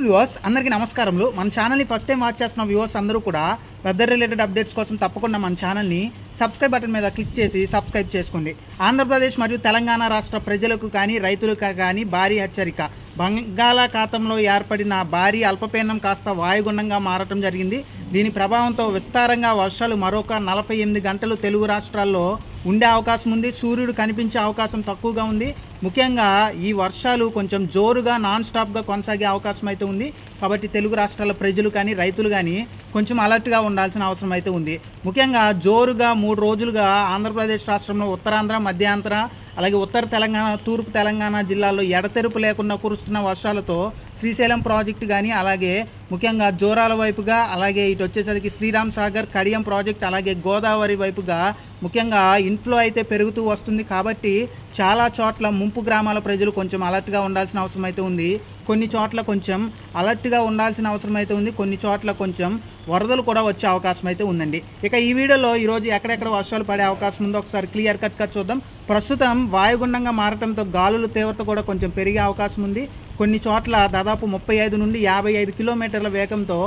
Viewers అందరికీ నమస్కారములు. మన ఛానల్ని ఫస్ట్ టైం వాచ్ చేస్తున్న వ్యూవర్స్ అందరూ కూడా వెదర్ రిలేటెడ్ అప్డేట్స్ కోసం తప్పకుండా మన ఛానల్ని సబ్స్క్రైబ్ బటన్ మీద క్లిక్ చేసి సబ్స్క్రైబ్ చేసుకోండి. ఆంధ్రప్రదేశ్ మరియు తెలంగాణ రాష్ట్ర ప్రజలకు కానీ రైతులకు కానీ భారీ హెచ్చరిక. బంగాళాఖాతంలో ఏర్పడిన భారీ అల్పపీడనం కాస్త వాయుగుండంగా మారటం జరిగింది. దీని ప్రభావంతో విస్తారంగా వర్షాలు మరొక నలభై ఎనిమిది గంటలు తెలుగు రాష్ట్రాల్లో ఉండే అవకాశం ఉంది సూర్యుడు కనిపించే అవకాశం తక్కువగా ఉంది. ముఖ్యంగా ఈ వర్షాలు కొంచెం జోరుగా నాన్ స్టాప్గా కొనసాగే అవకాశం అయితే ఉంది. కాబట్టి తెలుగు రాష్ట్రాల ప్రజలు కానీ రైతులు కానీ కొంచెం అలర్ట్గా ఉండాల్సిన అవసరం అయితే ఉంది. ముఖ్యంగా జోరుగా మూడు రోజులుగా ఆంధ్రప్రదేశ్ రాష్ట్రంలో ఉత్తరాంధ్ర మధ్యాంధ్ర అలాగే ఉత్తర తెలంగాణ తూర్పు తెలంగాణ జిల్లాల్లో ఎడతెరుపు లేకుండా కురుస్తున్న వర్షాలతో శ్రీశైలం ప్రాజెక్టు కానీ అలాగే ముఖ్యంగా జోరాల వైపుగా అలాగే ఇటు వచ్చేసరికి శ్రీరామ్ సాగర్ కడియం ప్రాజెక్ట్ అలాగే గోదావరి వైపుగా ముఖ్యంగా ఇన్ఫ్లో అయితే పెరుగుతూ వస్తుంది కాబట్టి చాలా చోట్ల ముంపు గ్రామాల ప్రజలు కొంచెం అలర్ట్గా ఉండాల్సిన అవసరం అయితే ఉంది. కొన్ని చోట్ల కొంచెం అలర్ట్గా ఉండాల్సిన అవసరం అయితే ఉంది. కొన్ని చోట్ల కొంచెం వరదలు కూడా వచ్చే అవకాశం అయితే ఉందండి. ఇక ఈ వీడియోలో ఈరోజు ఎక్కడెక్కడ వర్షాలు పడే అవకాశం ఉందో ఒకసారి క్లియర్ కట్గా చూద్దాం. ప్రస్తుతం వాయుగుండంగా మారటంతో గాలుల తీవ్రత కూడా కొంచెం పెరిగే అవకాశం ఉంది. కొన్ని చోట్ల దాదాపు ముప్పై ఐదు నుండి యాభై ఐదు కిలోమీటర్ల వేగంతో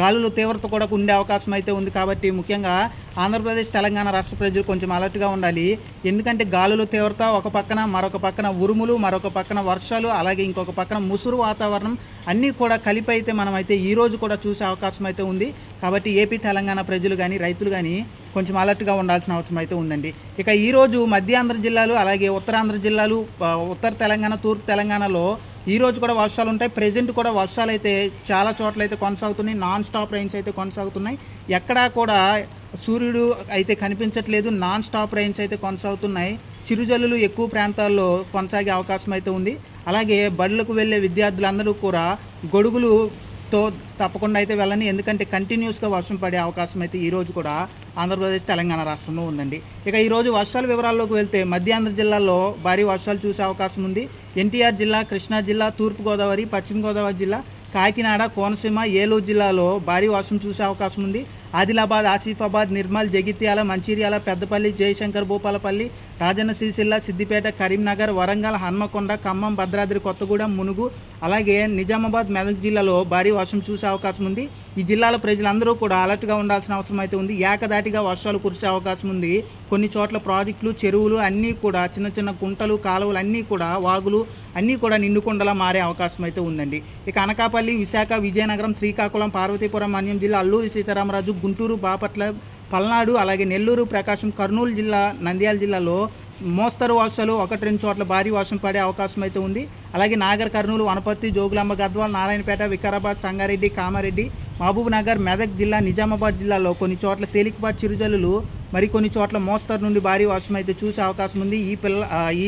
గాలుల తీవ్రత కూడా ఉండే అవకాశం అయితే ఉంది కాబట్టి ముఖ్యంగా ఆంధ్రప్రదేశ్ తెలంగాణ రాష్ట్ర ప్రజలు కొంచెం అలర్ట్గా ఉండాలి. ఎందుకంటే గాలుల తీవ్రత ఒక పక్కన మరొక పక్కన ఉరుములు మరొక పక్కన వర్షాలు అలాగే ఇంకొక పక్కన ముసురు వాతావరణం అన్నీ కూడా కలిపి అయితే మనం అయితే ఈ రోజు కూడా చూసే అవకాశం అయితే ఉంది. కాబట్టి ఏపీ తెలంగాణ ప్రజలు కానీ రైతులు కానీ కొంచెం అలర్ట్గా ఉండాల్సిన అవసరం అయితే ఉందండి. ఇక ఈరోజు మధ్యాంధ్ర జిల్లాలు అలాగే ఉత్తరాంధ్ర జిల్లాలు ఉత్తర తెలంగాణ తూర్పు తెలంగాణలో ఈరోజు కూడా వర్షాలు ఉంటాయి. ప్రజెంట్ కూడా వర్షాలు అయితే చాలా చోట్ల అయితే కొనసాగుతున్నాయి. నాన్ స్టాప్ రైన్స్ అయితే కొనసాగుతున్నాయి. ఎక్కడా కూడా సూర్యుడు అయితే కనిపించట్లేదు. నాన్ స్టాప్ రైన్స్ అయితే కొనసాగుతున్నాయి. చిరుజల్లులు ఎక్కువ ప్రాంతాల్లో కొనసాగే అవకాశం అయితే ఉంది. అలాగే బడులకు వెళ్ళే విద్యార్థులందరూ కూడా గొడుగులు తో తప్పకుండా అయితే వెళ్ళని. ఎందుకంటే కంటిన్యూస్గా వర్షం పడే అవకాశం అయితే ఈరోజు కూడా ఆంధ్రప్రదేశ్ తెలంగాణ రాష్ట్రంలో ఉందండి. ఇక ఈరోజు వర్షాల వివరాల్లోకి వెళ్తే మధ్యాంధ్ర జిల్లాలో భారీ వర్షాలు చూసే అవకాశం ఉంది. ఎన్టీఆర్ జిల్లా కృష్ణా జిల్లా తూర్పుగోదావరి పశ్చిమ గోదావరి జిల్లా కాకినాడ కోనసీమ ఏలూరు జిల్లాలో భారీ వర్షం చూసే అవకాశం ఉంది. ఆదిలాబాద్ ఆసిఫాబాద్ నిర్మల్ జగిత్యాల మంచిర్యాల పెద్దపల్లి జయశంకర్ భూపాలపల్లి రాజన్న సిరిసిల్ల సిద్దిపేట కరీంనగర్ వరంగల్ హన్మకొండ ఖమ్మం భద్రాద్రి కొత్తగూడెం మునుగు అలాగే నిజామాబాద్ మెదక్ జిల్లాలో భారీ వర్షం చూసే అవకాశం ఉంది. ఈ జిల్లాల ప్రజలందరూ కూడా అలర్ట్గా ఉండాల్సిన అవసరం అయితే ఉంది. ఏకదాటిగా వర్షాలు కురిసే అవకాశం ఉంది. కొన్ని చోట్ల ప్రాజెక్టులు చెరువులు అన్నీ కూడా చిన్న చిన్న గుంటలు కాలువలు అన్నీ కూడా వాగులు అన్నీ కూడా నిండుకొండలా మారే అవకాశం అయితే ఉందండి. ఇక అనకాపల్లి విశాఖ విజయనగరం శ్రీకాకుళం పార్వతీపురం మన్యం జిల్లా అల్లూరి సీతారామరాజు గుంటూరు బాపట్ల పల్నాడు అలాగే నెల్లూరు ప్రకాశం కర్నూలు జిల్లా నంద్యాల జిల్లాలో మోస్తరు వర్షాలు ఒకటి రెండు చోట్ల భారీ వర్షం పడే అవకాశం అయితే ఉంది. అలాగే నాగర్ కర్నూలు వనపర్తి జోగులాంబ గద్వాల్ నారాయణపేట వికారాబాద్ సంగారెడ్డి కామారెడ్డి మహబూబ్ నగర్ మెదక్ జిల్లా నిజామాబాద్ జిల్లాలో కొన్ని చోట్ల తేలికపాటి చిరుజల్లులు మరికొన్ని చోట్ల మోస్తరు నుండి భారీ వర్షం అయితే చూసే అవకాశం ఉంది. ఈ పిల్ల ఈ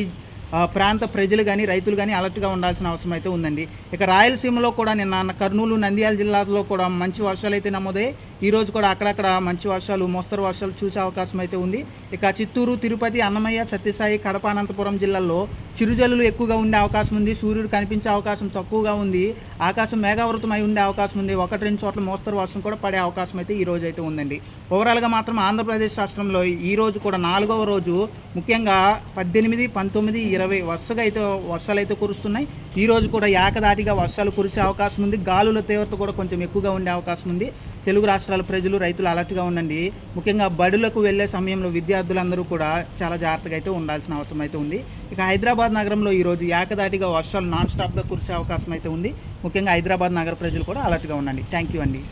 ప్రాంత ప్రజలు కానీ రైతులు కానీ అలర్ట్గా ఉండాల్సిన అవసరం అయితే ఉందండి. ఇక రాయలసీమలో కూడా నిన్న కర్నూలు నంద్యాల జిల్లాలో కూడా మంచి వర్షాలు అయితే నమోదయ్యాయి. ఈ రోజు కూడా అక్కడక్కడ మంచి వర్షాలు మోస్తరు వర్షాలు చూసే అవకాశం అయితే ఉంది. ఇక చిత్తూరు తిరుపతి అన్నమయ్య సత్యసాయి కడప అనంతపురం జిల్లాల్లో చిరుజల్లులు ఎక్కువగా ఉండే అవకాశం ఉంది. సూర్యుడు కనిపించే అవకాశం తక్కువగా ఉంది. ఆకాశం మేఘావృతమై ఉండే అవకాశం ఉంది. ఒకటి రెండు చోట్ల మోస్తరు వర్షం కూడా పడే అవకాశం అయితే ఈ రోజు అయితే ఉందండి. ఓవరాల్గా మాత్రం ఆంధ్రప్రదేశ్ రాష్ట్రంలో ఈ రోజు కూడా నాలుగవ రోజు. ముఖ్యంగా పద్దెనిమిది పంతొమ్మిది ఇరవై వరుసగా అయితే వర్షాలు అయితే కురుస్తున్నాయి. ఈ రోజు కూడా ఏకదాటిగా వర్షాలు కురిసే అవకాశం ఉంది. గాలుల తీవ్రత కూడా కొంచెం ఎక్కువగా ఉండే అవకాశం ఉంది. తెలుగు రాష్ట్రాల ప్రజలు రైతులు అలర్ట్గా ఉండండి. ముఖ్యంగా బడులకు వెళ్ళే సమయంలో విద్యార్థులందరూ కూడా చాలా జాగ్రత్తగా అయితే ఉండాల్సిన అవసరం అయితే ఉంది. ఇక హైదరాబాద్ నగరంలో ఈరోజు ఏకదాటిగా వర్షాలు నాన్ స్టాప్గా కురిసే అవకాశం అయితే ఉంది. ముఖ్యంగా హైదరాబాద్ నగర ప్రజలు కూడా అలర్ట్గా ఉండండి. థ్యాంక్ యూ అండి.